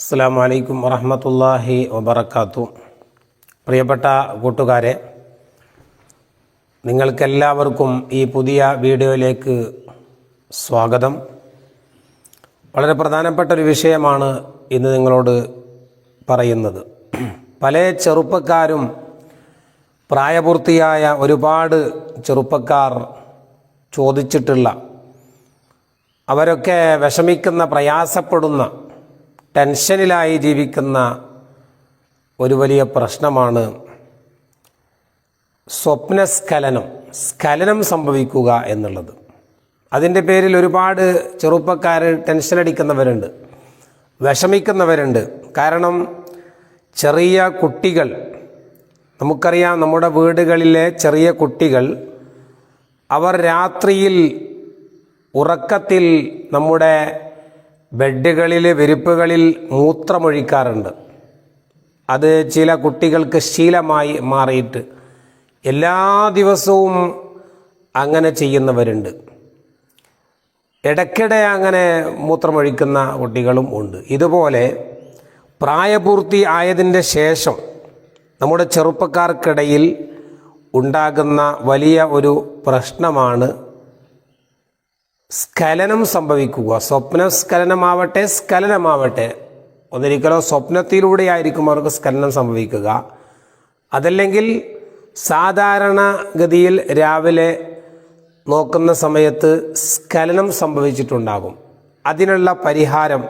അസ്സാം വലൈക്കും വറഹമത്തല്ലാഹി വബർക്കാത്തു പ്രിയപ്പെട്ട കൂട്ടുകാരെ നിങ്ങൾക്കെല്ലാവർക്കും ഈ പുതിയ വീഡിയോയിലേക്ക് സ്വാഗതം. വളരെ പ്രധാനപ്പെട്ട ഒരു വിഷയമാണ് ഇന്ന് നിങ്ങളോട് പറയുന്നത്. പല ചെറുപ്പക്കാരും പ്രായപൂർത്തിയായ ഒരുപാട് ചെറുപ്പക്കാർ ചോദിച്ചിട്ടുള്ള അവരൊക്കെ വിഷമിക്കുന്ന പ്രയാസപ്പെടുന്ന ടെൻഷനിലായി ജീവിക്കുന്ന ഒരു വലിയ പ്രശ്നമാണ് സ്വപ്നസ്ഖലനം സ്ഖലനം. സംഭവിക്കുക എന്നുള്ളത്. അതിന്റെ പേരിൽ ഒരുപാട് ചെറുപ്പക്കാർ ടെൻഷൻ അടിക്കുന്നവരുണ്ട് വിഷമിക്കുന്നവരുണ്ട്. കാരണം ചെറിയ കുട്ടികൾ നമുക്കറിയാം നമ്മുടെ വീടുകളിലെ ചെറിയ കുട്ടികൾ അവർ രാത്രിയിൽ ഉറക്കത്തിൽ നമ്മുടെ ബെഡുകളിൽ വിരിപ്പുകളിൽ മൂത്രമൊഴിക്കാറുണ്ട്. അത് ചില കുട്ടികൾക്ക് ശീലമായി മാറിയിട്ട് എല്ലാ ദിവസവും അങ്ങനെ ചെയ്യുന്നവരുണ്ട്. ഇടയ്ക്കിടെ അങ്ങനെ മൂത്രമൊഴിക്കുന്ന കുട്ടികളും ഉണ്ട്. ഇതുപോലെ പ്രായപൂർത്തി ആയതിന്റെ ശേഷം നമ്മുടെ ചെറുപ്പക്കാർക്കിടയിൽ ഉണ്ടാകുന്ന വലിയ ഒരു പ്രശ്നമാണ് സ്ഖലനം സംഭവിക്കുക. സ്വപ്ന സ്ഖലനമാവട്ടെ ഒന്നിരിക്കലോ സ്വപ്നത്തിലൂടെ ആയിരിക്കും അവർക്ക് സ്ഖലനം സംഭവിക്കുക. അതല്ലെങ്കിൽ സാധാരണ ഗതിയിൽ രാവിലെ നോക്കുന്ന സമയത്ത് സ്ഖലനം സംഭവിച്ചിട്ടുണ്ടാകും. അതിനുള്ള പരിഹാരം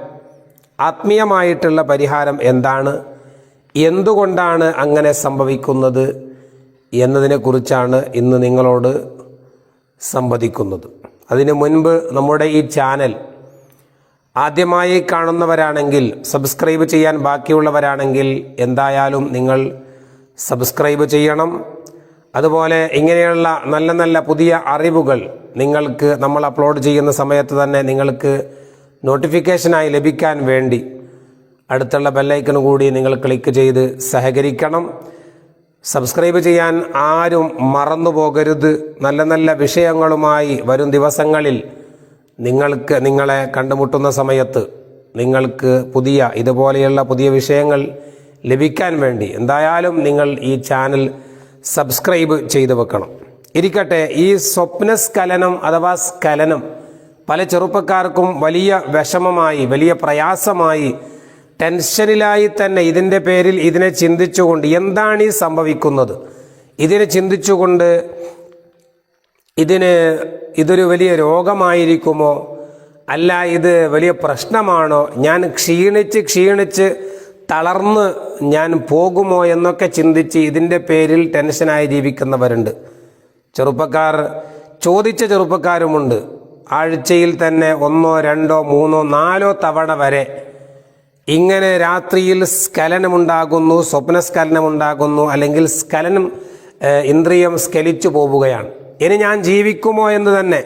ആത്മീയമായിട്ടുള്ള പരിഹാരം എന്താണ്? എന്തുകൊണ്ടാണ് അങ്ങനെ സംഭവിക്കുന്നത്? എന്നതിനെക്കുറിച്ചാണ് ഇന്ന് നിങ്ങളോട് സംവദിക്കുന്നത്. അതിനു മുൻപ് നമ്മുടെ ഈ ചാനൽ ആദ്യമായി കാണുന്നവരാണെങ്കിൽ സബ്സ്ക്രൈബ് ചെയ്യാൻ ബാക്കിയുള്ളവരാണെങ്കിൽ എന്തായാലും നിങ്ങൾ സബ്സ്ക്രൈബ് ചെയ്യണം. അതുപോലെ ഇങ്ങനെയുള്ള നല്ല നല്ല പുതിയ അറിവുകൾ നിങ്ങൾക്ക് നമ്മൾ അപ്ലോഡ് ചെയ്യുന്ന സമയത്ത് തന്നെ നിങ്ങൾക്ക് നോട്ടിഫിക്കേഷനായി ലഭിക്കാൻ വേണ്ടി അടുത്തുള്ള ബെല്ലൈക്കൺ കൂടി നിങ്ങൾ ക്ലിക്ക് ചെയ്ത് സഹകരിക്കണം. സബ്സ്ക്രൈബ് ചെയ്യാൻ ആരും മറന്നു പോകരുത്. നല്ല നല്ല വിഷയങ്ങളുമായി വരും ദിവസങ്ങളിൽ നിങ്ങൾക്ക് നിങ്ങളെ കണ്ടുമുട്ടുന്ന സമയത്ത് നിങ്ങൾക്ക് പുതിയ ഇതുപോലെയുള്ള പുതിയ വിഷയങ്ങൾ ലഭിക്കാൻ വേണ്ടി എന്തായാലും നിങ്ങൾ ഈ ചാനൽ സബ്സ്ക്രൈബ് ചെയ്തു വെക്കണം. ഇരിക്കട്ടെ ഈ സ്വപ്നസ്കലനം അഥവാ സ്കലനം പല ചെറുപ്പക്കാർക്കും വലിയ വിഷമമായി വലിയ പ്രയാസമായി ടെൻഷനിലായി തന്നെ ഇതിന്റെ പേരിൽ ഇതിനെ ചിന്തിച്ചുകൊണ്ട് എന്താണ് ഈ സംഭവിക്കുന്നത്? ഇതിനെ ചിന്തിച്ചുകൊണ്ട് ഇതിന് ഇതൊരു വലിയ രോഗമായിരിക്കുമോ? അല്ല ഇത് വലിയ പ്രശ്നമാണോ? ഞാൻ ക്ഷീണിച്ച് ക്ഷീണിച്ച് തളർന്ന് ഞാൻ പോകുമോ എന്നൊക്കെ ചിന്തിച്ച് ഇതിന്റെ പേരിൽ ടെൻഷനായി ജീവിക്കുന്നവരുണ്ട്. ചെറുപ്പക്കാർ ചോദിച്ച ചെറുപ്പക്കാരുമുണ്ട്. ആഴ്ചയിൽ തന്നെ ഒന്നോ രണ്ടോ മൂന്നോ നാലോ തവണ വരെ ഇങ്ങനെ രാത്രിയിൽ സ്ഖലനമുണ്ടാകുന്നു സ്വപ്നസ്ഖലനമുണ്ടാകുന്നു അല്ലെങ്കിൽ സ്കലനം ഇന്ദ്രിയം സ്കലിച്ചു പോവുകയാണ്. ഇനി ഞാൻ ജീവിക്കുമോ എന്ന് തന്നെ.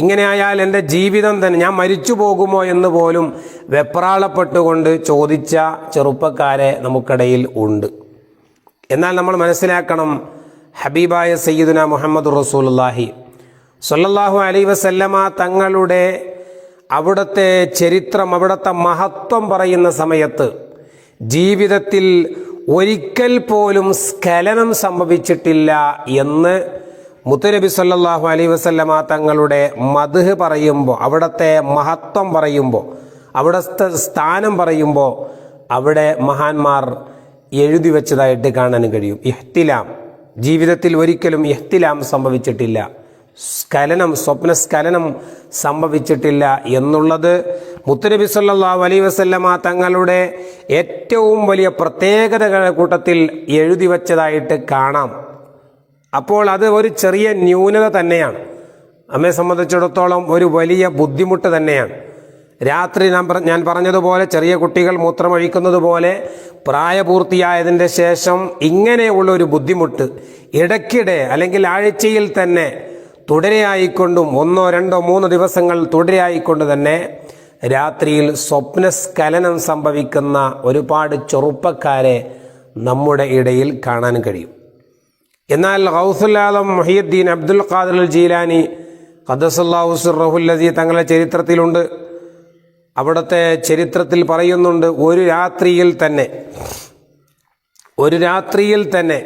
ഇങ്ങനെയായാൽ എന്റെ ജീവിതം തന്നെ. ഞാൻ മരിച്ചു പോകുമോ എന്ന് പോലും വെപ്രാളപ്പെട്ടുകൊണ്ട് ചോദിച്ച ചെറുപ്പക്കാരെ നമുക്കിടയിൽ ഉണ്ട്. എന്നാൽ നമ്മൾ മനസ്സിലാക്കണം ഹബീബായ സയ്യിദുന മുഹമ്മദ് റസൂലുള്ളാഹി. സൊല്ലാഹു അലൈ വസല്ലമ തങ്ങളുടെ അവിടുത്തെ ചരിത്രം അവിടുത്തെ മഹത്വം പറയുന്ന സമയത്ത് ജീവിതത്തിൽ ഒരിക്കൽ പോലും സ്ഖലനം സംഭവിച്ചിട്ടില്ല എന്ന് മുത്തുനബി സല്ലാഹു അലൈ വസല്ലമ തങ്ങളുടെ മധുഹ് പറയുമ്പോൾ അവിടുത്തെ മഹത്വം പറയുമ്പോൾ അവിടുത്തെ സ്ഥാനം പറയുമ്പോൾ അവിടെ മഹാന്മാർ എഴുതി വെച്ചതായിട്ട് കാണാൻ കഴിയും. ഇഹ്തിലാം. ജീവിതത്തിൽ ഒരിക്കലും ഇഹ്തിലാം സംഭവിച്ചിട്ടില്ല. സ്ഖലനം സ്വപ്നസ്ഖലനം സംഭവിച്ചിട്ടില്ല എന്നുള്ളത് മുത്തുനബി സല്ലാ അലൈ വസല്ലമ തങ്ങളുടെ ഏറ്റവും വലിയ പ്രത്യേകതകളുടെ കൂട്ടത്തിൽ എഴുതി വച്ചതായിട്ട് കാണാം. അപ്പോൾ അത് ഒരു ചെറിയ ന്യൂനത തന്നെയാണ്. നമ്മെ സംബന്ധിച്ചിടത്തോളം ഒരു വലിയ ബുദ്ധിമുട്ട് തന്നെയാണ്. രാത്രി ഞാൻ ഞാൻ പറഞ്ഞതുപോലെ ചെറിയ കുട്ടികൾ മൂത്രമൊഴിക്കുന്നത് പോലെ പ്രായപൂർത്തിയായതിന്റെ ശേഷം ഇങ്ങനെയുള്ള ഒരു ബുദ്ധിമുട്ട് ഇടയ്ക്കിടെ അല്ലെങ്കിൽ ആഴ്ചയിൽ തന്നെ തുടരെയായിക്കൊണ്ടും ഒന്നോ രണ്ടോ മൂന്നോ ദിവസങ്ങൾ തുടരെയായിക്കൊണ്ട് തന്നെ രാത്രിയിൽ സ്വപ്നസ്ഖലനം സംഭവിക്കുന്ന ഒരുപാട് ചെറുപ്പക്കാരെ നമ്മുടെ ഇടയിൽ കാണാൻ കഴിയും. എന്നാൽ ഹൗസുല്ലാദം മൊഹിയുദ്ദീൻ അബ്ദുൽ ഖാദർ ജീലാനി ഖദസല്ലാഹു സുറഹുല്ലദി തങ്ങളുടെ ചരിത്രത്തിലുണ്ട്. അവിടുത്തെ ചരിത്രത്തിൽ പറയുന്നുണ്ട് ഒരു രാത്രിയിൽ തന്നെ ഒരു രാത്രിയിൽ തന്നെ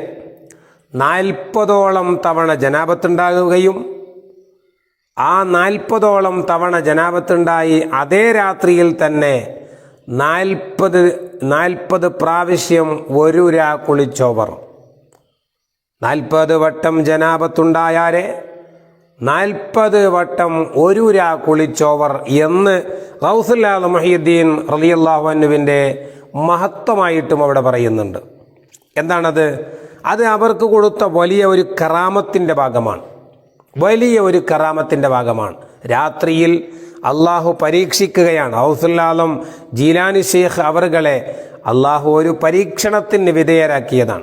നാൽപ്പതോളം തവണ ജനാപത്തുണ്ടാകുകയും ആ നാൽപ്പതോളം തവണ ജനാപത്തുണ്ടായി അതേ രാത്രിയിൽ തന്നെ നാൽപ്പത് നാൽപ്പത് പ്രാവശ്യം ഒരു രാ കുളിച്ചോവർ. നാൽപ്പത് വട്ടം ജനാപത്തുണ്ടായാരെ നാൽപ്പത് വട്ടം ഒരു രാ കുളിച്ചോവർ എന്ന് റൗസുല്ലാ മൊഹീദ്ദീൻ റലിയല്ലാഹുവിന്റെ മഹത്വമായിട്ടും അവിടെ പറയുന്നുണ്ട്. എന്താണത്? അത് അവർക്ക് കൊടുത്ത വലിയ ഒരു കറാമത്തിന്റെ ഭാഗമാണ്. വലിയ ഒരു കറാമത്തിന്റെ ഭാഗമാണ്. രാത്രിയിൽ അള്ളാഹു പരീക്ഷിക്കുകയാണ്. ഹൗസുല്ലാലം ജീലാനി ഷെയ്ഖ് അവറുകളെ അള്ളാഹു ഒരു പരീക്ഷണത്തിന് വിധേയരാക്കിയതാണ്.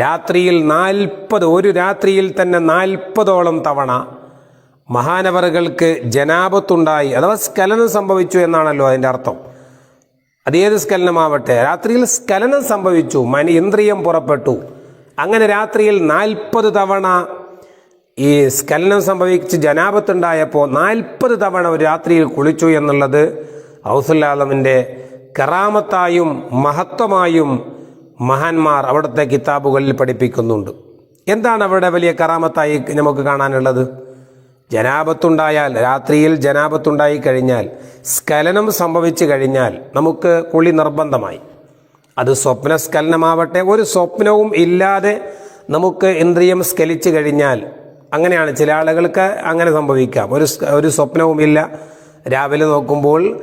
രാത്രിയിൽ നാൽപ്പത് ഒരു രാത്രിയിൽ തന്നെ നാൽപ്പതോളം തവണ മഹാനവറുകൾക്ക് ജനാപത്തുണ്ടായി. അഥവാ സ്കലനം സംഭവിച്ചു എന്നാണല്ലോ അതിന്റെ അർത്ഥം. അതേത് സ്ഖലനമാവട്ടെ രാത്രിയിൽ സ്കലനം സംഭവിച്ചു. മന ഇന്ദ്രിയം പുറപ്പെട്ടു. അങ്ങനെ രാത്രിയിൽ നാൽപ്പത് തവണ ഈ സ്കലനം സംഭവിച്ച് ജനാപത്തുണ്ടായപ്പോൾ നാൽപ്പത് തവണ ഒരു രാത്രിയിൽ കുളിച്ചു എന്നുള്ളത് ഔസുല്ലാലമിന്റെ കറാമത്തായും മഹത്വമായും മഹാന്മാർ അവിടുത്തെ കിതാബുകളിൽ പഠിപ്പിക്കുന്നുണ്ട്. എന്താണ് അവിടെ വലിയ കറാമത്തായി നമുക്ക് കാണാനുള്ളത്? ജനാപത്തുണ്ടായാൽ രാത്രിയിൽ ജനാപത്തുണ്ടായി കഴിഞ്ഞാൽ സ്കലനം സംഭവിച്ചു കഴിഞ്ഞാൽ നമുക്ക് കുളി നിർബന്ധമായി. അത് സ്വപ്ന സ്ഖലനമാവട്ടെ ഒരു സ്വപ്നവും ഇല്ലാതെ നമുക്ക് ഇന്ദ്രിയം സ്കലിച്ചു കഴിഞ്ഞാൽ അങ്ങനെയാണ് ചില ആളുകൾക്ക് അങ്ങനെ സംഭവിക്കാം. ഒരു ഒരു സ്വപ്നവുമില്ല രാവിലെ നോക്കുമ്പോൾ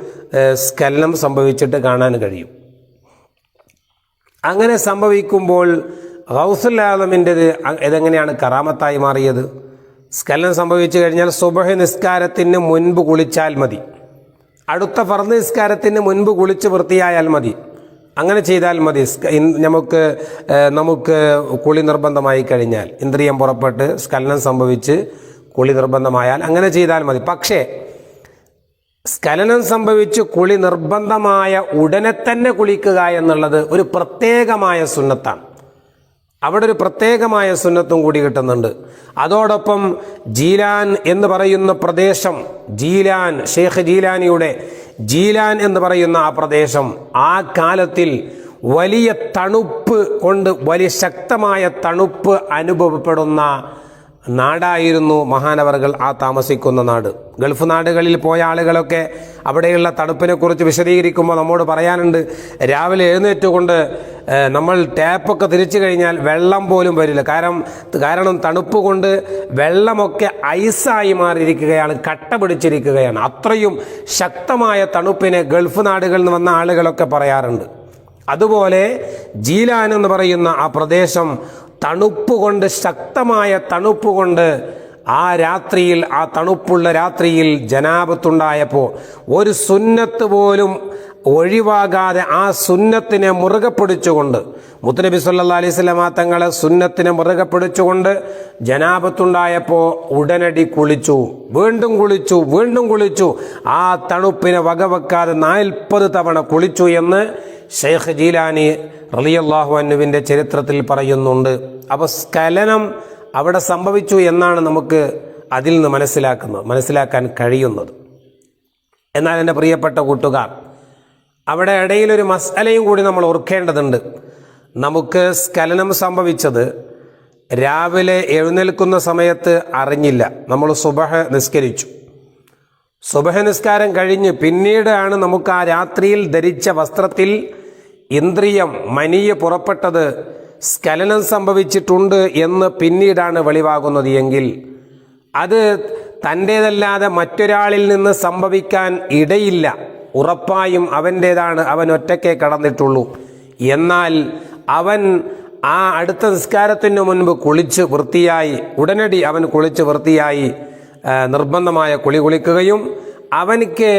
സ്കലനം സംഭവിച്ചിട്ട് കാണാൻ കഴിയും. അങ്ങനെ സംഭവിക്കുമ്പോൾ ഗൗസുല്ലാലമിന്റെത് ഇതെങ്ങനെയാണ് കറാമത്തായി മാറിയത്? സ്കലനം സംഭവിച്ചു കഴിഞ്ഞാൽ സുബഹ നിസ്കാരത്തിന് മുൻപ് കുളിച്ചാൽ മതി. അടുത്ത ഫർദ് നിസ്കാരത്തിന് മുൻപ് കുളിച്ച് വൃത്തിയായാൽ മതി. അങ്ങനെ ചെയ്താൽ മതി. നമുക്ക് നമുക്ക് കുളി നിർബന്ധമായി കഴിഞ്ഞാൽ ഇന്ദ്രിയം പുറപ്പെട്ട് സ്കലനം സംഭവിച്ച് കുളി നിർബന്ധമായാൽ അങ്ങനെ ചെയ്താൽ മതി. പക്ഷേ സ്കലനം സംഭവിച്ച് കുളി നിർബന്ധമായ ഉടനെ തന്നെ കുളിക്കുക എന്നുള്ളത് ഒരു പ്രത്യേകമായ സുന്നത്താണ്. അവിടെ ഒരു പ്രത്യേകമായ സുന്നത്തും കൂടി കിട്ടുന്നുണ്ട്. അതോടൊപ്പം ജീലാൻ എന്ന് പറയുന്ന പ്രദേശം ജീലാൻ ഷെയ്ഖ് ജീലാനിയുടെ ജീലാൻ എന്ന് പറയുന്ന ആ പ്രദേശം ആ കാലത്തിൽ വലിയ തണുപ്പ് കൊണ്ട് വലിയ ശക്തമായ തണുപ്പ് അനുഭവപ്പെടുന്ന നാടായിരുന്നു മഹാനവറുകൾ ആ താമസിക്കുന്ന നാട്. ഗൾഫ് നാടുകളിൽ പോയ ആളുകളൊക്കെ അവിടെയുള്ള തണുപ്പിനെ കുറിച്ച് വിശദീകരിക്കുമ്പോൾ നമ്മോട് പറയാനുണ്ട് രാവിലെ എഴുന്നേറ്റുകൊണ്ട് നമ്മൾ ടാപ്പൊക്കെ തിരിച്ചു കഴിഞ്ഞാൽ വെള്ളം പോലും വരില്ല. കാരണം കാരണം തണുപ്പ് കൊണ്ട് വെള്ളമൊക്കെ ഐസായി മാറിയിരിക്കുകയാണ് കട്ട പിടിച്ചിരിക്കുകയാണ്. അത്രയും ശക്തമായ തണുപ്പിനെ ഗൾഫ് നാടുകളിൽ നിന്ന് വന്ന ആളുകളൊക്കെ പറയാറുണ്ട്. അതുപോലെ ജീലാൻ എന്ന് പറയുന്ന ആ പ്രദേശം തണുപ്പ് കൊണ്ട് ശക്തമായ തണുപ്പ് കൊണ്ട് ആ രാത്രിയിൽ ആ തണുപ്പുള്ള രാത്രിയിൽ ജനാപത്തുണ്ടായപ്പോൾ ഒരു സുന്നത്ത് പോലും ഒഴിവാകാതെ ആ സുന്നത്തിനെ മുറുകെ പിടിച്ചുകൊണ്ട് മുത്തനബി സല്ലാ അലൈഹി സ്വലമാ തങ്ങളെ സുന്നത്തിനെ മുറുകെ പിടിച്ചുകൊണ്ട് ജനാപത്തുണ്ടായപ്പോൾ ഉടനടി കുളിച്ചു വീണ്ടും കുളിച്ചു വീണ്ടും കുളിച്ചു. ആ തണുപ്പിനെ വകവെക്കാതെ നാൽപ്പത് തവണ കുളിച്ചു എന്ന് ഷെയ്ഖ് ജീലാനി റലിയല്ലാഹു അനുവിന്റെ ചരിത്രത്തിൽ പറയുന്നുണ്ട് അപ്പോൾ സ്ഖലനം അവിടെ സംഭവിച്ചു എന്നാണ് നമുക്ക് അതിൽ നിന്ന് മനസ്സിലാക്കുന്നത് മനസ്സിലാക്കാൻ കഴിയുന്നത്. എന്നാൽ എന്റെ പ്രിയപ്പെട്ട കൂട്ടുകാർ അവിടെ ഇടയിലൊരു മസലയും കൂടി നമ്മൾ ഓർക്കേണ്ടതുണ്ട്. നമുക്ക് സ്കലനം സംഭവിച്ചത് രാവിലെ എഴുന്നേൽക്കുന്ന സമയത്ത് അറിഞ്ഞില്ല. നമ്മൾ സുബഹ നിസ്കരിച്ചു. സുബഹ നിസ്കാരം കഴിഞ്ഞ് പിന്നീടാണ് നമുക്ക് ആ രാത്രിയിൽ ധരിച്ച വസ്ത്രത്തിൽ ഇന്ദ്രിയം മനിയ പുറപ്പെട്ടത് സ്കലനം സംഭവിച്ചിട്ടുണ്ട് എന്ന് പിന്നീടാണ് വെളിവാകുന്നത് എങ്കിൽ അത് തന്റേതല്ലാതെ മറ്റൊരാളിൽ നിന്ന് സംഭവിക്കാൻ ഇടയില്ല. ഉറപ്പായും അവന്റേതാണ്. അവൻ ഒറ്റയ്ക്കേ കടന്നിട്ടുള്ളൂ. എന്നാൽ അവൻ ആ അടുത്ത നിസ്കാരത്തിന് മുൻപ് കുളിച്ച് വൃത്തിയായി ഉടനടി അവൻ കുളിച്ച് വൃത്തിയായി നിർബന്ധമായ കുളി കുളിക്കുകയും അവനിക്ക്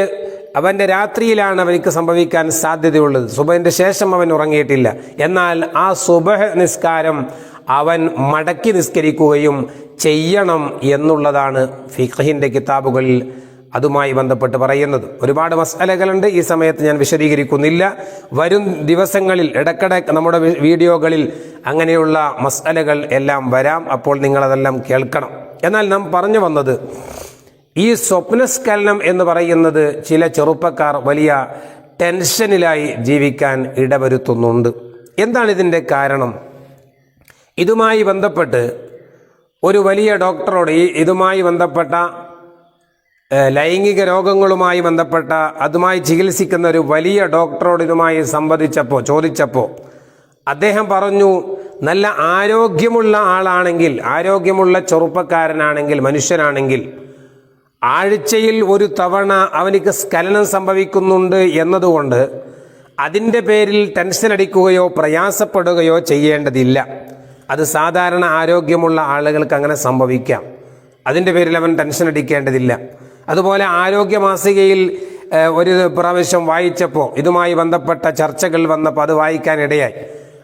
അവന്റെ രാത്രിയിലാണ് അവനിക്ക് സംഭവിക്കാൻ സാധ്യതയുള്ളത്. സുബഹിന്റെ ശേഷം അവൻ ഉറങ്ങിയിട്ടില്ല. എന്നാൽ ആ സുബഹ നിസ്കാരം അവൻ മടക്കി നിസ്കരിക്കുകയും ചെയ്യണം എന്നുള്ളതാണ് ഫിഖഹിന്റെ കിതാബുകളിൽ അതുമായി ബന്ധപ്പെട്ട് പറയുന്നത്. ഒരുപാട് മസാലകളുണ്ട്. ഈ സമയത്ത് ഞാൻ വിശദീകരിക്കുന്നില്ല. വരും ദിവസങ്ങളിൽ ഇടയ്ക്കിടെ നമ്മുടെ വീഡിയോകളിൽ അങ്ങനെയുള്ള മസാലകൾ എല്ലാം വരാം. അപ്പോൾ നിങ്ങളതെല്ലാം കേൾക്കണം. എന്നാൽ നാം പറഞ്ഞു വന്നത് ഈ സ്വപ്നസ്ഖലനം എന്ന് പറയുന്നത് ചില ചെറുപ്പക്കാർ വലിയ ടെൻഷനിലായി ജീവിക്കാൻ ഇടവരുത്തുന്നുണ്ട്. എന്താണ് ഇതിന്റെ കാരണം? ഇതുമായി ബന്ധപ്പെട്ട് ഒരു വലിയ ഡോക്ടറോട് ഈ ഇതുമായി ബന്ധപ്പെട്ട ലൈംഗിക രോഗങ്ങളുമായി ബന്ധപ്പെട്ട അതുമായി ചികിത്സിക്കുന്ന ഒരു വലിയ ഡോക്ടറോട് ഇതുമായി സംവദിച്ചപ്പോൾ ചോദിച്ചപ്പോൾ അദ്ദേഹം പറഞ്ഞു നല്ല ആരോഗ്യമുള്ള ആളാണെങ്കിൽ ആരോഗ്യമുള്ള ചെറുപ്പക്കാരനാണെങ്കിൽ മനുഷ്യനാണെങ്കിൽ ആഴ്ചയിൽ ഒരു തവണ അവനിക്ക് സ്ഖലനം സംഭവിക്കുന്നുണ്ട് എന്നതുകൊണ്ട് അതിന്റെ പേരിൽ ടെൻഷൻ അടിക്കുകയോ പ്രയാസപ്പെടുകയോ ചെയ്യേണ്ടതില്ല. അത് സാധാരണ ആരോഗ്യമുള്ള ആളുകൾക്ക് അങ്ങനെ സംഭവിക്കാം. അതിന്റെ പേരിൽ അവൻ ടെൻഷൻ അടിക്കേണ്ടതില്ല. അതുപോലെ ആരോഗ്യ മാസികയിൽ ഒരു പ്രാവശ്യം വായിച്ചപ്പോൾ ഇതുമായി ബന്ധപ്പെട്ട ചർച്ചകൾ വന്നപ്പോൾ അത് വായിക്കാനിടയായി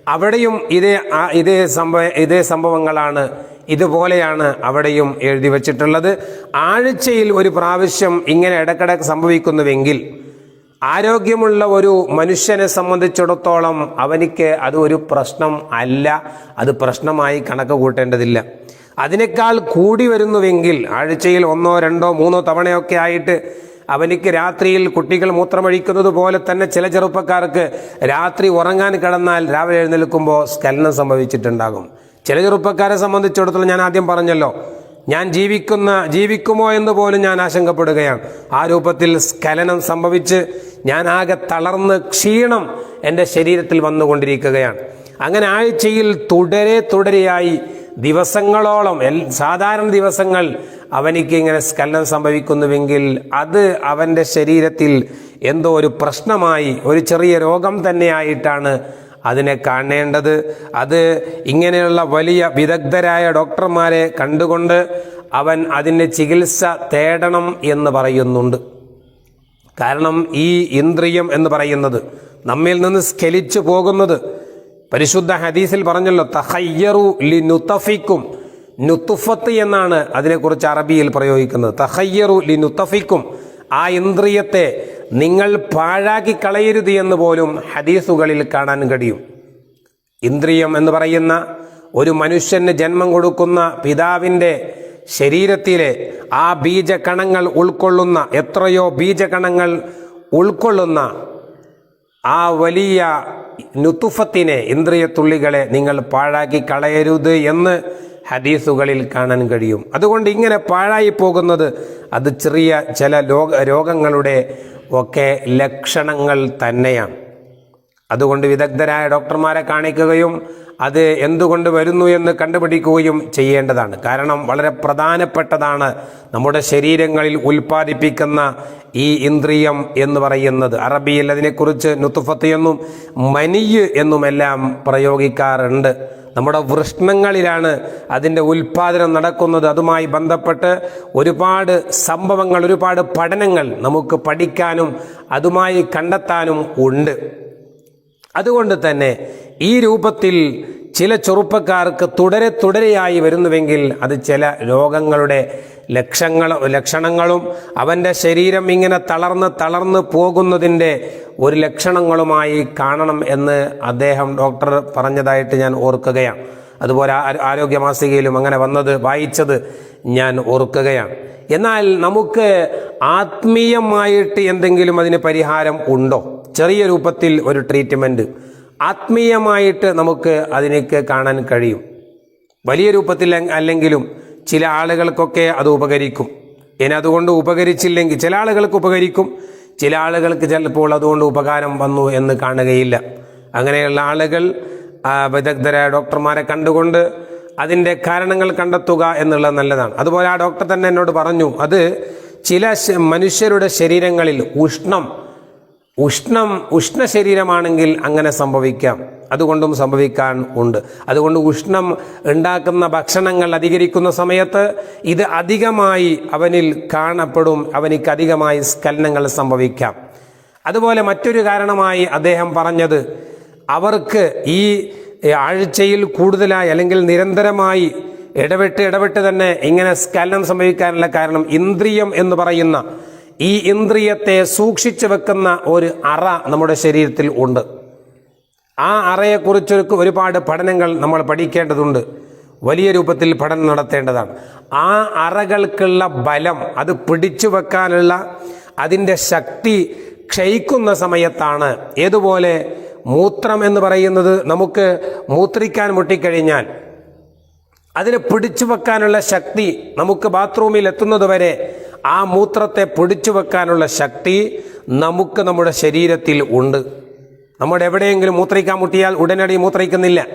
അവിടെയും ഇതേ ഇതേ സംഭവ ഇതേ സംഭവങ്ങളാണ് ഇതുപോലെയാണ് അവിടെയും എഴുതി വച്ചിട്ടുള്ളത്. ആഴ്ചയിൽ ഒരു പ്രാവശ്യം ഇങ്ങനെ ഇടക്കിടക്ക് സംഭവിക്കുന്നുവെങ്കിൽ ആരോഗ്യമുള്ള ഒരു മനുഷ്യനെ സംബന്ധിച്ചിടത്തോളം അവനിക്ക് അത് ഒരു പ്രശ്നം അല്ല. അത് പ്രശ്നമായി കണക്ക് കൂട്ടേണ്ടതില്ല. അതിനേക്കാൾ കൂടി വരുന്നുവെങ്കിൽ ആഴ്ചയിൽ ഒന്നോ രണ്ടോ മൂന്നോ തവണയൊക്കെ ആയിട്ട് അവനിക്ക് രാത്രിയിൽ കുട്ടികൾ മൂത്രമഴിക്കുന്നത് പോലെ തന്നെ ചില ചെറുപ്പക്കാർക്ക് രാത്രി ഉറങ്ങാൻ കിടന്നാൽ രാവിലെ എഴുന്നേൽക്കുമ്പോൾ സ്കലനം സംഭവിച്ചിട്ടുണ്ടാകും. ചില ചെറുപ്പക്കാരെ സംബന്ധിച്ചിടത്തോളം ഞാൻ ആദ്യം പറഞ്ഞല്ലോ ഞാൻ ജീവിക്കുന്ന ജീവിക്കുമോ എന്ന് പോലും ഞാൻ ആശങ്കപ്പെടുകയാണ്. ആ രൂപത്തിൽ സ്ഖലനം സംഭവിച്ച് ഞാൻ ആകെ തളർന്ന് ക്ഷീണം എന്റെ ശരീരത്തിൽ വന്നുകൊണ്ടിരിക്കുകയാണ്. അങ്ങനെ ആഴ്ചയിൽ തുടരെ തുടരെയായി ദിവസങ്ങളോളം സാധാരണ ദിവസങ്ങൾ അവനിക്ക് ഇങ്ങനെ സ്കലനം സംഭവിക്കുന്നുവെങ്കിൽ അത് അവന്റെ ശരീരത്തിൽ എന്തോ ഒരു പ്രശ്നമായി ഒരു ചെറിയ രോഗം തന്നെയായിട്ടാണ് അതിനെ കാണേണ്ടത്. അത് ഇങ്ങനെയുള്ള വലിയ വിദഗ്ധരായ ഡോക്ടർമാരെ കണ്ടുകൊണ്ട് അവൻ അതിന്റെ ചികിത്സ തേടണം എന്ന് പറയുന്നുണ്ട്. കാരണം ഈ ഇന്ദ്രിയം എന്ന് പറയുന്നത് നമ്മിൽ നിന്ന് സ്കെലിച്ചു പോകുന്നത്. പരിശുദ്ധ ഹദീസിൽ പറഞ്ഞല്ലോ തഹയ്യറു ലി നുത്തഫിക്കും നുത്തുഫത്ത് എന്നാണ് അതിനെക്കുറിച്ച് അറബിയിൽ പ്രയോഗിക്കുന്നത്. തഹയ്യറു ലി നുത്തഫിക്കും ആ ഇന്ദ്രിയത്തെ നിങ്ങൾ പാഴാക്കി കളയരുത് എന്ന് പോലും ഹദീസുകളിൽ കാണാൻ കഴിയും. ഇന്ദ്രിയം എന്ന് പറയുന്ന ഒരു മനുഷ്യന് ജന്മം കൊടുക്കുന്ന പിതാവിന്റെ ശരീരത്തിലെ ആ ബീജകണങ്ങൾ ഉൾക്കൊള്ളുന്ന എത്രയോ ബീജകണങ്ങൾ ഉൾക്കൊള്ളുന്ന ആ വലിയ നുത്തുഫത്തിനെ ഇന്ദ്രിയത്തുള്ളികളെ നിങ്ങൾ പാഴാക്കി കളയരുത് എന്ന് ഹദീസുകളിൽ കാണാൻ കഴിയും. അതുകൊണ്ട് ഇങ്ങനെ പാഴായി പോകുന്നത് അത് ചെറിയ ചില രോഗങ്ങളുടെ ഒക്കെ ലക്ഷണങ്ങൾ തന്നെയാണ്. അതുകൊണ്ട് വിദഗ്ധരായ ഡോക്ടർമാരെ കാണിക്കുകയും അത് എന്തുകൊണ്ട് വരുന്നു എന്ന് കണ്ടുപിടിക്കുകയും ചെയ്യേണ്ടതാണ്. കാരണം വളരെ പ്രധാനപ്പെട്ടതാണ് നമ്മുടെ ശരീരങ്ങളിൽ ഉൽപ്പാദിപ്പിക്കുന്ന ഈ ഇന്ദ്രിയം എന്ന് പറയുന്നത്. അറബിയിൽ അതിനെക്കുറിച്ച് നുത്തുഫത്ത് എന്നും മനിയ് എന്നുമെല്ലാം പ്രയോഗിക്കാറുണ്ട്. നമ്മുടെ വൃഷ്ണങ്ങളിലാണ് അതിന്റെ ഉൽപാദനം നടക്കുന്നത്. അതുമായി ബന്ധപ്പെട്ട് ഒരുപാട് സംഭവങ്ങൾ ഒരുപാട് പഠനങ്ങൾ നമുക്ക് പഠിക്കാനും അതുമായി കണ്ടെത്താനും ഉണ്ട്. അതുകൊണ്ട് തന്നെ ഈ രൂപത്തിൽ ചില ചെറുപ്പക്കാർക്ക് തുടരെ തുടരെയായി വരുന്നുവെങ്കിൽ അത് ചില രോഗങ്ങളുടെ ലക്ഷങ്ങൾ ലക്ഷണങ്ങളും അവന്റെ ശരീരം ഇങ്ങനെ തളർന്ന് തളർന്ന് പോകുന്നതിന്റെ ഒരു ലക്ഷണങ്ങളുമായി കാണണം എന്ന് അദ്ദേഹം ഡോക്ടർ പറഞ്ഞതായിട്ട് ഞാൻ ഓർക്കുകയാണ്. അതുപോലെ ആരോഗ്യ മാസികയിലും അങ്ങനെ വന്നത് വായിച്ചത് ഞാൻ ഓർക്കുകയാണ്. എന്നാൽ നമുക്ക് ആത്മീയമായിട്ട് എന്തെങ്കിലും അതിന് പരിഹാരം ഉണ്ടോ? ചെറിയ രൂപത്തിൽ ഒരു ട്രീറ്റ്മെന്റ് ആത്മീയമായിട്ട് നമുക്ക് അതിനേക്ക് കാണാൻ കഴിയും. വലിയ രൂപത്തിൽ അല്ലെങ്കിലും ചില ആളുകൾക്കൊക്കെ അത് ഉപകരിക്കും. ഇനി അതുകൊണ്ട് ഉപകരിച്ചില്ലെങ്കിൽ ചില ആളുകൾക്ക് ഉപകരിക്കും. ചില ആളുകൾക്ക് ചിലപ്പോൾ അതുകൊണ്ട് ഉപകാരം വന്നു എന്ന് കാണുകയില്ല. അങ്ങനെയുള്ള ആളുകൾ വിദഗ്ധരായ ഡോക്ടർമാരെ കണ്ടുകൊണ്ട് അതിന്റെ കാരണങ്ങൾ കണ്ടെത്തുക എന്നുള്ളത് നല്ലതാണ്. അതുപോലെ ആ ഡോക്ടർ തന്നെ എന്നോട് പറഞ്ഞു അത് ചില മനുഷ്യരുടെ ശരീരങ്ങളിൽ ഉഷ്ണം ഉഷ്ണം ഉഷ്ണ ശരീരമാണെങ്കിൽ അങ്ങനെ സംഭവിക്കാം. അതുകൊണ്ടും സംഭവിക്കാൻ ഉണ്ട്. അതുകൊണ്ട് ഉഷ്ണം ഉണ്ടാക്കുന്ന ഭക്ഷണങ്ങൾ അധികരിക്കുന്ന സമയത്ത് ഇത് അധികമായി അവനിൽ കാണപ്പെടും. അവനിക്ക് അധികമായി സ്കലനങ്ങൾ സംഭവിക്കാം. അതുപോലെ മറ്റൊരു കാരണമായി അദ്ദേഹം പറഞ്ഞത് അവർക്ക് ഈ ആഴ്ചയിൽ കൂടുതലായി അല്ലെങ്കിൽ നിരന്തരമായി ഇടവിട്ട് ഇടവിട്ട് തന്നെ ഇങ്ങനെ സ്കലനം സംഭവിക്കാനുള്ള കാരണം ഇന്ദ്രിയം എന്ന് പറയുന്ന ഈ ഇന്ദ്രിയത്തെ സൂക്ഷിച്ചു വെക്കുന്ന ഒരു അറ നമ്മുടെ ശരീരത്തിൽ ഉണ്ട്. ആ അറയെക്കുറിച്ച് ഒരുപാട് പഠനങ്ങൾ നമ്മൾ പഠിക്കേണ്ടതുണ്ട്. വലിയ രൂപത്തിൽ പഠനം നടത്തേണ്ടതാണ്. ആ അറകൾക്കുള്ള ബലം അത് പിടിച്ചു വെക്കാനുള്ള അതിന്റെ ശക്തി ക്ഷയിക്കുന്ന സമയത്താണ്. ഏതുപോലെ മൂത്രം എന്ന് പറയുന്നത് നമുക്ക് മൂത്രിക്കാൻ മുട്ടിക്കഴിഞ്ഞാൽ അതിനെ പിടിച്ചു വെക്കാനുള്ള ശക്തി നമുക്ക് ബാത്റൂമിൽ എത്തുന്നത് വരെ ആ മൂത്രത്തെ പൊടിച്ചു വെക്കാനുള്ള ശക്തി നമുക്ക് നമ്മുടെ ശരീരത്തിൽ ഉണ്ട്. നമ്മുടെ എവിടെയെങ്കിലും മൂത്രയിക്കാൻ മുട്ടിയാൽ ഉടനടി മൂത്രയിക്കുന്നില്ല.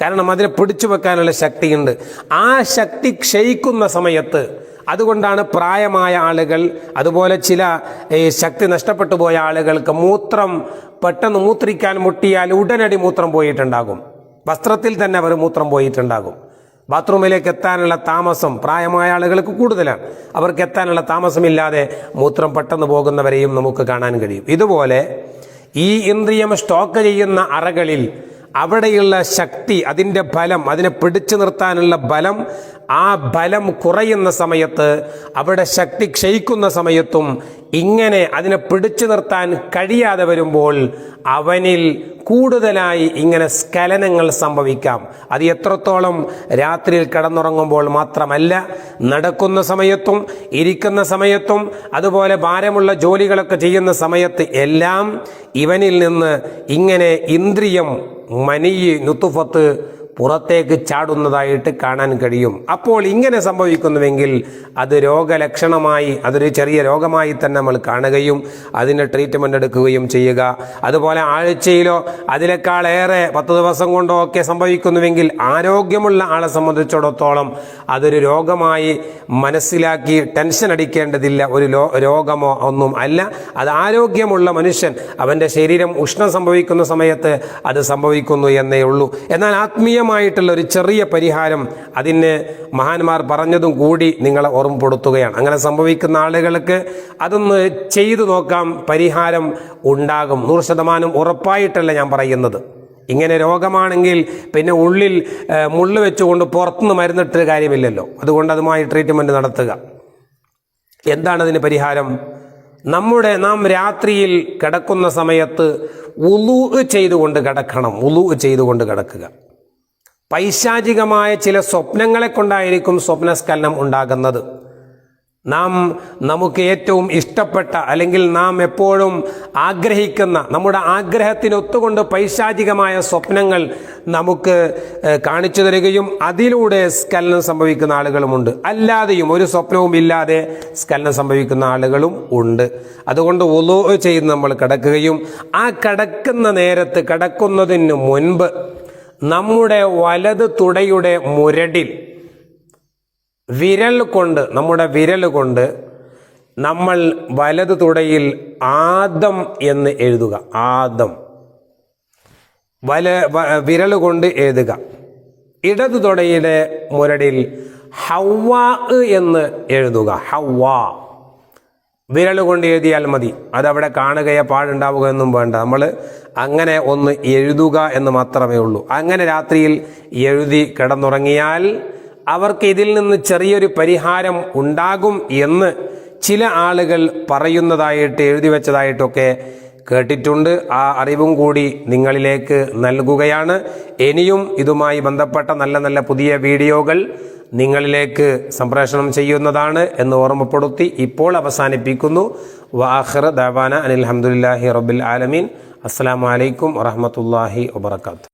കാരണം അതിനെ പിടിച്ചു വെക്കാനുള്ള ശക്തിയുണ്ട്. ആ ശക്തി ക്ഷയിക്കുന്ന സമയത്ത് അതുകൊണ്ടാണ് പ്രായമായ ആളുകൾ അതുപോലെ ചില ശക്തി നഷ്ടപ്പെട്ടു പോയ ആളുകൾക്ക് മൂത്രം പെട്ടെന്ന് മൂത്രിക്കാൻ മുട്ടിയാൽ ഉടനടി മൂത്രം പോയിട്ടുണ്ടാകും. വസ്ത്രത്തിൽ തന്നെ അവർ മൂത്രം പോയിട്ടുണ്ടാകും. ബാത്റൂമിലേക്ക് എത്താനുള്ള താമസം പ്രായമായ ആളുകൾക്ക് കൂടുതലാണ്. അവർക്ക് എത്താനുള്ള താമസമില്ലാതെ മൂത്രം പെട്ടെന്ന് പോകുന്നവരെയും നമുക്ക് കാണാൻ കഴിയും. ഇതുപോലെ ഈ ഇന്ദ്രിയം സ്റ്റോക്ക് ചെയ്യുന്ന അറകളിൽ അവിടെയുള്ള ശക്തി അതിന്റെ ഫലം അതിനെ പിടിച്ചു നിർത്താനുള്ള ബലം ആ ബലം കുറയുന്ന സമയത്ത് അവിടെ ശക്തി ക്ഷയിക്കുന്ന സമയത്തും ഇങ്ങനെ അതിനെ പിടിച്ചു നിർത്താൻ കഴിയാതെ വരുമ്പോൾ അവനിൽ കൂടുതലായി ഇങ്ങനെ സ്കലനങ്ങൾ സംഭവിക്കാം. അത് എത്രത്തോളം രാത്രിയിൽ കിടന്നുറങ്ങുമ്പോൾ മാത്രമല്ല നടക്കുന്ന സമയത്തും ഇരിക്കുന്ന സമയത്തും അതുപോലെ ഭാരമുള്ള ജോലികളൊക്കെ ചെയ്യുന്ന സമയത്ത് എല്ലാം ഇവനിൽ നിന്ന് ഇങ്ങനെ ഇന്ദ്രിയം മനിയ് നുത്തുഫത്ത് പുറത്തേക്ക് ചാടുന്നതായിട്ട് കാണാൻ കഴിയും. അപ്പോൾ ഇങ്ങനെ സംഭവിക്കുന്നുവെങ്കിൽ അത് രോഗലക്ഷണമായി അതൊരു ചെറിയ രോഗമായി തന്നെ നമ്മൾ കാണുകയും അതിന് ട്രീറ്റ്മെന്റ് എടുക്കുകയും ചെയ്യുക. അതുപോലെ ആഴ്ചയിലോ അതിനേക്കാളേറെ പത്ത് ദിവസം കൊണ്ടോ ഒക്കെ സംഭവിക്കുന്നുവെങ്കിൽ ആരോഗ്യമുള്ള ആളെ സംബന്ധിച്ചിടത്തോളം അതൊരു രോഗമായി മനസ്സിലാക്കി ടെൻഷൻ അടിക്കേണ്ടതില്ല. ഒരു രോഗമോ ഒന്നും അല്ല. അത് ആരോഗ്യമുള്ള മനുഷ്യൻ അവന്റെ ശരീരം ഉഷ്ണം സംഭവിക്കുന്ന സമയത്ത് അത് സംഭവിക്കുന്നു എന്നേ ഉള്ളൂ. എന്നാൽ ആത്മീയമായിട്ടുള്ള ഒരു ചെറിയ പരിഹാരം അതിന് മഹാന്മാർ പറഞ്ഞതും കൂടി നിങ്ങളെ ഓർമ്മപ്പെടുത്തുകയാണ്. അങ്ങനെ സംഭവിക്കുന്ന ആളുകൾക്ക് അതൊന്ന് ചെയ്തു നോക്കാം പരിഹാരം ഉണ്ടാകും. നൂറ് ശതമാനം ഉറപ്പായിട്ടല്ല ഞാൻ പറയുന്നത്. ഇങ്ങനെ രോഗമാണെങ്കിൽ പിന്നെ ഉള്ളിൽ മുള്ള് വെച്ചുകൊണ്ട് പുറത്തുനിന്ന് മരുന്നിട്ട് കാര്യമില്ലല്ലോ. അതുകൊണ്ട് അതുമായി ട്രീറ്റ്മെന്റ് നടത്തുക. എന്താണ് അതിന് പരിഹാരം? നമ്മുടെ നാം രാത്രിയിൽ കിടക്കുന്ന സമയത്ത് ഉലു ചെയ്തുകൊണ്ട് കിടക്കണം. ഉലു ചെയ്തുകൊണ്ട് കിടക്കുക. പൈശാചികമായ ചില സ്വപ്നങ്ങളെ കൊണ്ടായിരിക്കും സ്വപ്നസ്ഖലനം ഉണ്ടാകുന്നത്. നാം നമുക്ക് ഏറ്റവും ഇഷ്ടപ്പെട്ട അല്ലെങ്കിൽ നാം എപ്പോഴും ആഗ്രഹിക്കുന്ന നമ്മുടെ ആഗ്രഹത്തിനൊത്തുകൊണ്ട് പൈശാചികമായ സ്വപ്നങ്ങൾ നമുക്ക് കാണിച്ചു തരികയും അതിലൂടെ സ്കലനം സംഭവിക്കുന്ന ആളുകളുമുണ്ട് അല്ലാതെയും ഒരു സ്വപ്നവും ഇല്ലാതെ സ്കലനം സംഭവിക്കുന്ന ആളുകളും ഉണ്ട്. അതുകൊണ്ട് ഒലോ ചെയ്ത് നമ്മൾ കിടക്കുകയും ആ കിടക്കുന്ന നേരത്ത് കിടക്കുന്നതിന് മുൻപ് നമ്മുടെ വലത് തുടയുടെ മുരടിൽ വിരൽ കൊണ്ട് നമ്മുടെ വിരൽ കൊണ്ട് നമ്മൾ വലത് തുടയിൽ ആദം എന്ന് എഴുതുക. ആദം. വല വിരൽ കൊണ്ട് എഴുതുക. ഇടത് തുടയുടെ മുരടിൽ ഹവ എന്ന് എഴുതുക. ഹവ്വാ. വിരൽ കൊണ്ട് എഴുതിയാൽ മതി. അതവിടെ കാണുകയോ പാടുണ്ടാവുക എന്നും വേണ്ട. നമ്മൾ അങ്ങനെ ഒന്ന് എഴുതുക എന്ന് മാത്രമേ ഉള്ളൂ. അങ്ങനെ രാത്രിയിൽ എഴുതി കിടന്നുറങ്ങിയാൽ അവർക്ക് ഇതിൽ നിന്ന് ചെറിയൊരു പരിഹാരം ഉണ്ടാകും എന്ന് ചില ആളുകൾ പറയുന്നതായിട്ട് എഴുതി വെച്ചതായിട്ടൊക്കെ കേട്ടിട്ടുണ്ട്. ആ അറിവും കൂടി നിങ്ങളിലേക്ക് നൽകുകയാണ്. ഇനിയും ഇതുമായി ബന്ധപ്പെട്ട നല്ല നല്ല പുതിയ വീഡിയോകൾ നിങ്ങളിലേക്ക് സംപ്രേഷണം ചെയ്യുന്നതാണ് എന്ന് ഓർമ്മപ്പെടുത്തി ഇപ്പോൾ അവസാനിപ്പിക്കുന്നു. വാഹിർ ദവാന അനിൽ അഹമ്മദില്ലാഹി റബ്ബിൽ ആലമീൻ. അസ്സാം വലൈക്കും വറഹമത്തല്ലാഹി വബർക്കാത്തു